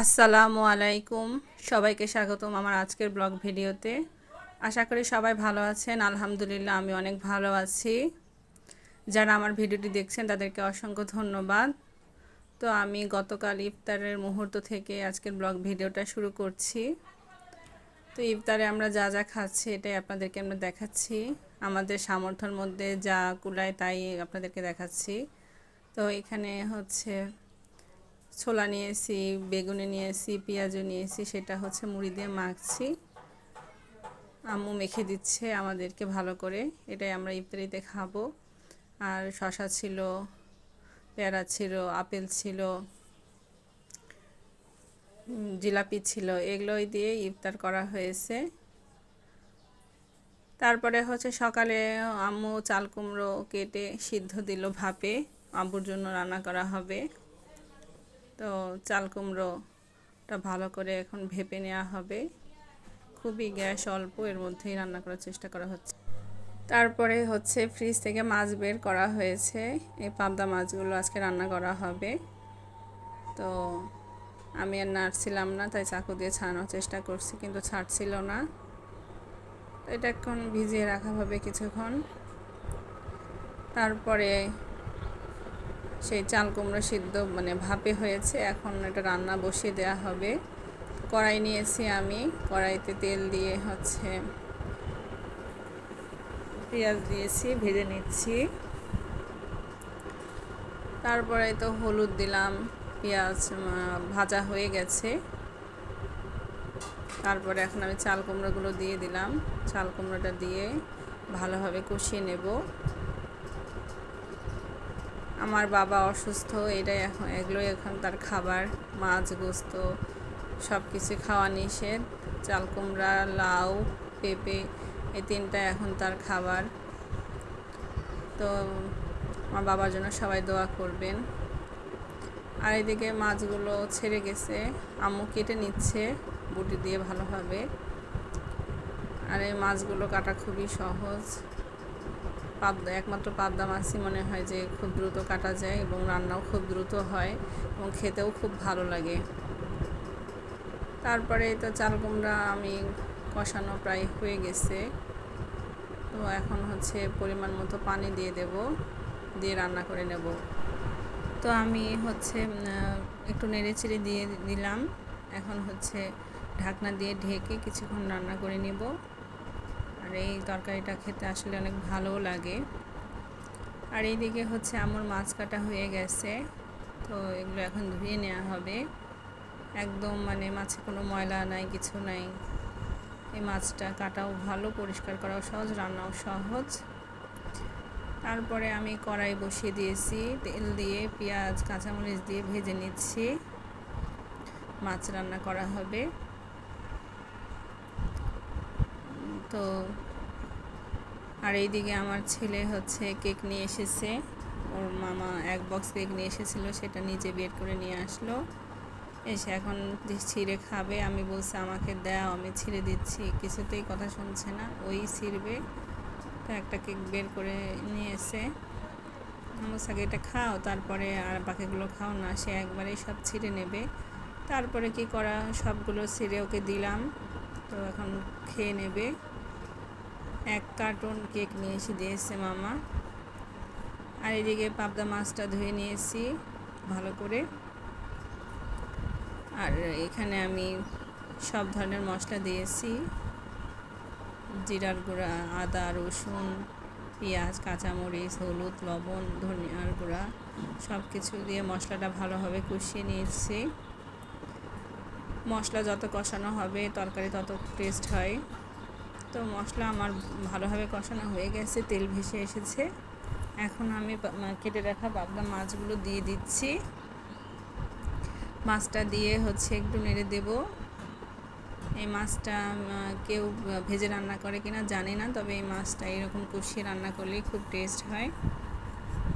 আসসালামু আলাইকুম। সবাইকে স্বাগতম আমার আজকের ব্লগ ভিডিওতে। আশা করি সবাই ভালো আছেন। আলহামদুলিল্লাহ, আমি অনেক ভালো আছি। যারা আমার ভিডিওটি দেখছেন, তাদেরকে অসংখ্য ধন্যবাদ। তো আমি গতকাল ইফতারের মুহূর্ত থেকে আজকের ব্লগ ভিডিওটা শুরু করছি। তো ইফতারে আমরা যা যা খাচ্ছি, এটাই আপনাদেরকে আমরা দেখাচ্ছি। আমাদের সামর্থ্যের মধ্যে যা কুলায়, তাই আপনাদেরকে দেখাচ্ছি। তো এখানে হচ্ছে ছোলা নিয়েছি, বেগুনে নিয়েছি, পেঁয়াজও নিয়েছি, সেটা হচ্ছে মুড়ি দিয়ে মাখছি। আম্মু মেখে দিচ্ছে আমাদেরকে ভালো করে, এটাই আমরা ইফতারিতে খাব। আর শশা ছিল, পেয়ারা ছিল, আপেল ছিল জিলাপি ছিল, এগুলোই দিয়ে ইফতার করা হয়েছে। তারপরে হচ্ছে সকালে আম্মু চাল কুমড়ো কেটে সিদ্ধ দিল ভাপে আব্বুর জন্য রান্না করা হবে। তো চাল কুমড়োটা ভালো করে এখন ভেপে নেওয়া হবে। খুবই গ্যাস অল্প, এর মধ্যেই রান্না করার চেষ্টা করা হচ্ছে। তারপরে হচ্ছে ফ্রিজ থেকে মাছ বের করা হয়েছে। এই পাবদা মাছগুলো আজকে রান্না করা হবে। তো আমি আর নাড়ছিলাম না, তাই চাকু দিয়ে ছাড়ানোর চেষ্টা করছি, কিন্তু ছাড়ছিল না। এটা এখন ভিজিয়ে রাখা হবে কিছুক্ষণ। তারপরে সেই চাল কুমড়ো সিদ্ধ মানে ভাপে হয়েছে। এখন এটা রান্না বসিয়ে দেওয়া হবে। কড়াই নিয়েছি আমি। কড়াইতে তেল দিয়ে হচ্ছে পেঁয়াজ দিয়েছি, ভেজে নিচ্ছি। তারপরে তো হলুদ দিলাম, পেঁয়াজ ভাজা হয়ে গেছে। তারপরে এখন আমি চাল কুমড়োগুলো দিয়ে দিলাম। চাল কুমড়োটা দিয়ে ভালোভাবে কষিয়ে নেব। আমার বাবা অসুস্থ, এটাই এখন, এগুলোই এখন তার খাবার, মাছ, গোস্ত সব কিছু খাওয়া নিষেধ। চাল কুমড়া লাউ, পেঁপে, এই তিনটা এখন তার খাবার। তো আমার বাবার জন্য সবাই দোয়া করবেন। আর এদিকে মাছগুলো ছেড়ে গেছে, আম্মু কেটে নিচ্ছে, বুটি দিয়ে ভালোভাবে। আর এই মাছগুলো কাটা খুবই সহজ। পাবদা, একমাত্র পাবদা মাছই মনে হয় যে খুব দ্রুত কাটা যায় এবং রান্নাও খুব দ্রুত হয় এবং খেতেও খুব ভালো লাগে। তারপরে তো চাল কুমড়া আমি কষানো প্রায় হয়ে গেছে। তো এখন হচ্ছে পরিমাণ মতো পানি দিয়ে দেব, দিয়ে রান্না করে নেব। তো আমি হচ্ছে একটু নেড়ে চেড়ে দিয়ে দিলাম। এখন হচ্ছে ঢাকনা দিয়ে ঢেকে কিছুক্ষণ রান্না করে নেব। আর এই তরকারিটা খেতে আসলে অনেক ভালোও লাগে। আর এইদিকে হচ্ছে আমার মাছ কাটা হয়ে গেছে, তো এগুলো এখন ধুয়ে নেওয়া হবে। একদম মানে মাছে কোনো ময়লা নাই, কিছু নাই। এই মাছটা কাটাও ভালো, পরিষ্কার করাও সহজ, রান্নাও সহজ। তারপরে আমি কড়াই বসিয়ে দিয়েছি, তেল দিয়ে, পেঁয়াজ, কাঁচামরিচ দিয়ে ভেজে নিচ্ছি। মাছ রান্না করা হবে। তো আর এইদিকে আমার ছেলে হচ্ছে কেক নিয়ে এসেছে। ওর মামা এক বক্স কেক নিয়ে এসেছিল, সেটা নিজে বের করে নিয়ে আসলো। এসে এখন ছিঁড়ে খাবে, আমি বলছি, আমাকে দাও, আমি ছিঁড়ে দিচ্ছি। কিছুতেই কথা শুনছে না, ওই ছিঁড়বে। তো একটা কেক বের করে নিয়ে এসে আমার সাথে এটা খাও, তারপরে আর বাকিগুলো খাও না। সে একবারেই সব ছিঁড়ে নেবে। তারপরে কি করা, সবগুলো ছিঁড়ে ওকে দিলাম। তো এখন খেয়ে নেবে। এক কার্টুন কেক নিয়ে এসে দিয়েছে মামা। আর এদিকে পাবদা মাছটা ধুয়ে নিয়েছি ভালো করে। আর এখানে আমি সব ধরনের মশলা দিয়েছি। জিরার গুঁড়া, আদা, রসুন, পেঁয়াজ, কাঁচামরিচ, হলুদ, লবণ, ধনিয়ার গুঁড়া সব কিছু দিয়ে মশলাটা ভালোভাবে কষিয়ে নিয়েছি। মশলা যত কষানো হবে, তরকারি তত টেস্ট হয়। তো মশলা আমার ভালোভাবে কষানো হয়ে গেছে, তেল ভেসে এসেছে। এখন আমি কেটে রাখা পাবদা মাছগুলো দিয়ে দিচ্ছি। মাছটা দিয়ে হচ্ছে একটু নেড়ে দেব। এই মাছটা কেউ ভেজে রান্না করে কিনা জানি না, তবে এই মাছটা এরকম কষিয়ে রান্না করলে খুব টেস্ট হয়।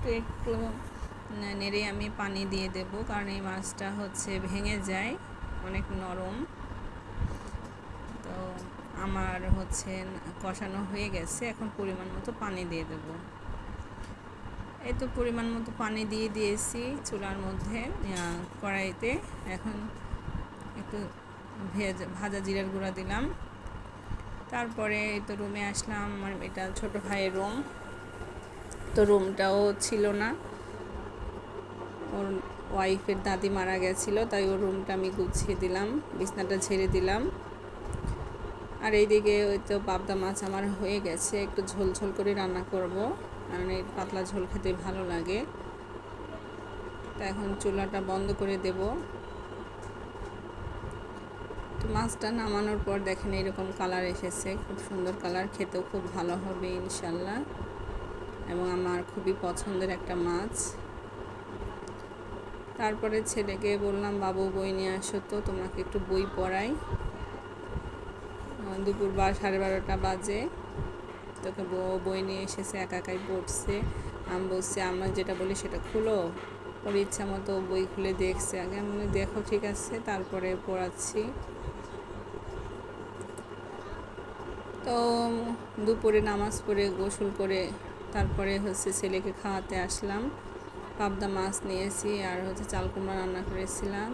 তো একটু নেড়ে আমি পানি দিয়ে দেব, কারণ এই মাছটা হচ্ছে ভেঙে যায়, অনেক নরম। আমার হচ্ছে কষানো হয়ে গেছে, এখন পরিমাণ মতো পানি দিয়ে দেব। এই তো পরিমাণ মতো পানি দিয়ে দিয়েছি চুলার মধ্যে কড়াইতে। এখন একটু ভেজা, ভাজা জিরার গুঁড়া দিলাম। তারপরে তো রুমে আসলাম, আমার এটা ছোট ভাইয়ের রুম। তো রুমটাও ছিল না। ওর ওয়াইফের দাদি মারা গেছিল, তাই ওর রুমটা আমি গুছিয়ে দিলাম, বিছনাটা ঝেড়ে দিলাম। আর এইদিকে ওই তো পাবদা মাছ আমার হয়ে গেছে, একটু ঝোল ঝোল করে রান্না করব। এই পাতলা ঝোল খেতে ভালো লাগে। তা এখন চুলাটা বন্ধ করে দেব। তো মাছটা নামানোর পর দেখেন এরকম কালার এসেছে, খুব সুন্দর কালার, খেতেও খুব ভালো হবে ইনশাল্লাহ। এবং আমার খুবই পছন্দের একটা মাছ। তারপরে ছেলেকে বললাম, বাবু, বই নিয়ে আসো তো, তোমাকে একটু বই পড়াই। দুপুর বা সাড়ে বারোটা বাজে। তোকে বই নিয়ে এসেছে, একা একাই পড়ছে, আমি বলছি আমরা যেটা বলি সেটা খুলো। ওর ইচ্ছা মতো বই খুলে দেখছে। আগে আমি দেখো, ঠিক আছে। তারপরে পড়াচ্ছি। তো দুপুরে নামাজ পড়ে, গোসল করে তারপরে হচ্ছে ছেলেকে খাওয়াতে আসলাম। পাবদা মাছ নিয়েছি আর হচ্ছে চাল কুমড়া রান্না করেছিলাম।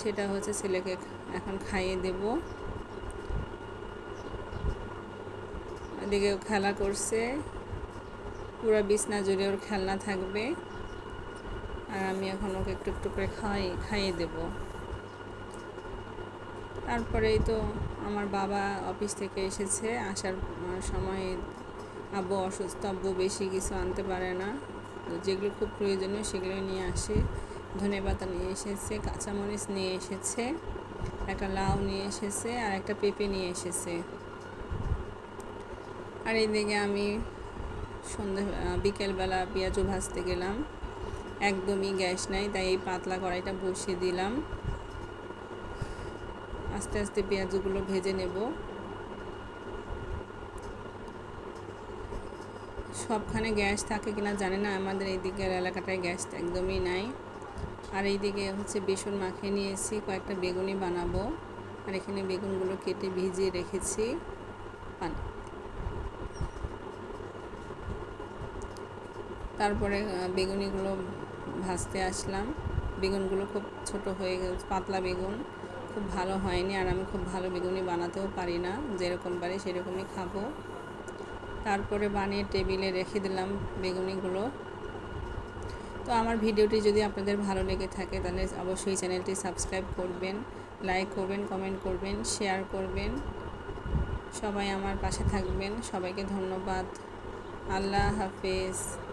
সেটা হচ্ছে ছেলেকে এখন খাইয়ে দেব। এদিকে খেলা করছে। পুরো বিছনা জুড়ে ওর খেলনা থাকবে। আর আমি এখন ওকে একটু একটু করে খাই খাইয়ে দেব। তারপরেই তো আমার বাবা অফিস থেকে এসেছে। আসার সময় আব্বু অসুস্থ, আব্বু বেশি কিছু আনতে পারে না। যেগুলো খুব প্রয়োজনীয় সেগুলো নিয়ে আসে। ধনে পাতা নিয়ে এসেছে, কাঁচামরিচ নিয়ে এসেছে, একটা লাউ নিয়ে এসেছে, আর একটা পেঁপে নিয়ে এসেছে। আর এইদিকে আমি সন্ধে বিকেলবেলা পেঁয়াজও ভাজতে গেলাম। একদমই গ্যাস নাই, তাই এই পাতলা কড়াইটা বসিয়ে দিলাম। আস্তে আস্তে পেঁয়াজগুলো ভেজে নেব। সবখানে গ্যাস থাকে কিনা জানে না, আমাদের এই দিকের এলাকাটায় গ্যাস একদমই নাই। আর এইদিকে হচ্ছে বেসন মাখিয়ে নিয়েছি, কয়েকটা বেগুনি বানাবো। আর এখানে বেগুনগুলো কেটে ভিজিয়ে রেখেছি। তারপরে বেগুনিগুলো ভাজতে আসলাম। বেগুনগুলো খুব ছোট হয়ে গেছে পাতলা বেগুন। খুব ভালো হয়নি আর আমি খুব ভালো বেগুনি বানাতেও পারি না। যেরকম পারি সেরকমই খাব। তারপরে বানিয়ে টেবিলে রেখে দিলাম বেগুনিগুলো। তো আমার ভিডিওটি যদি আপনাদের ভালো লেগে থাকে, তাহলে অবশ্যই চ্যানেলটি সাবস্ক্রাইব করবেন, লাইক করবেন, কমেন্ট করবেন, শেয়ার করবেন। সবাই আমার পাশে থাকবেন। সবাইকে ধন্যবাদ। আল্লাহ হাফেজ।